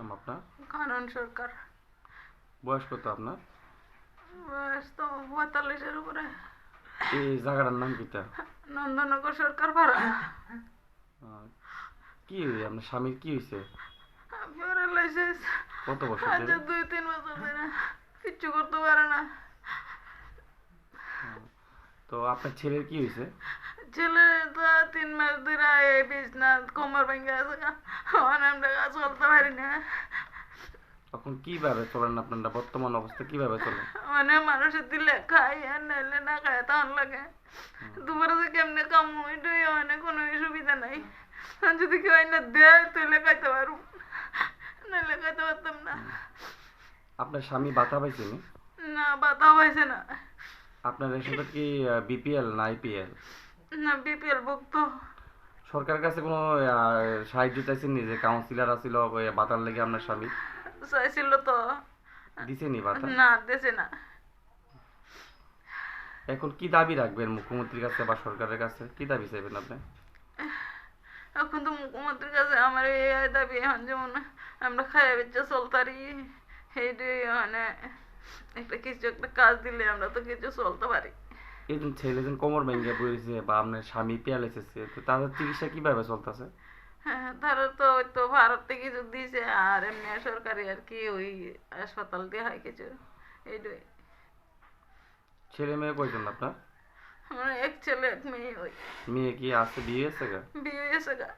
নাম আপনার? কানন সরকার। বয়স কত আপনার? বয়স তো পঁয়তাল্লিশের উপরে। এই জায়গাটার নাম কিটা? নন্দনগর সরকার পাড়া কি আপনার স্বামীর কি হয়েছে কত বছর দুই তিন বছর ধরে। কিচ্ছু করতে পারে না। তো আপনার ছেলের কি হয়েছে ছেলে তিন মাস ধরে এই বিছনাথ কোমর ভেঙে আছে এখন আমরা পারি না এখন কীভাবে চলেন আপনারা বর্তমান অবস্থা কীভাবে চলেন মানে মানুষের দিলে খাই আর নাইলে না খায় তখন লাগে দুপুরে যে কেমনে কাম মানে কোনো সুবিধা নাই যদি কেউ না দেয় তাহলে খাইতে পারু নাইলে খাইতে পারতাম না আপনার স্বামী বাতা পাইছে না বাতা হয়েছে না আপনার রেশনটা কি বিপিএল না আইপিএল না বিপিএল ভুক্ত। সরকারের কাছে কোনো সাহায্য চাইছেন নি? যে কাউন্সিলর আছিল বাতার লেগে আপনার স্বামী? চাইছিল তো। দিছে নি বাতা না দেশে না। এখন কি দাবি রাখবেন মুখ্যমন্ত্রীর কাছে বা সরকারের কাছে? কি দাবি চাইবেন আপনি? এখন তো মুখ্যমন্ত্রীর কাছে আমার এই দাবি এখন যেমন আমরা খাইয়া বেচে চলতারি সেইটাই মানে একটা কিছু একটা কাজ দিলে আমরা তো কিছু চলতে পারি। এই ছেলে যেন কোমর ভেঙে পড়েছে বা আপনার স্বামী প্যালেসেছে তো তাদের চিকিৎসা কীভাবে চলতেছে? হ্যাঁ তারা তো ওই তো ভারত থেকে কিছু দিয়েছে আর এমনি সরকারি আর কি ওই হাসপাতাল দিয়ে হয় কিছু এইটাই ছেলে মেয়ে কয়জন আপনার? আমার এক ছেলে এক মেয়ে ওই। মেয়ে কি আছে বিয়ে হয়েছে গা? বিয়ে হয়েছে গা।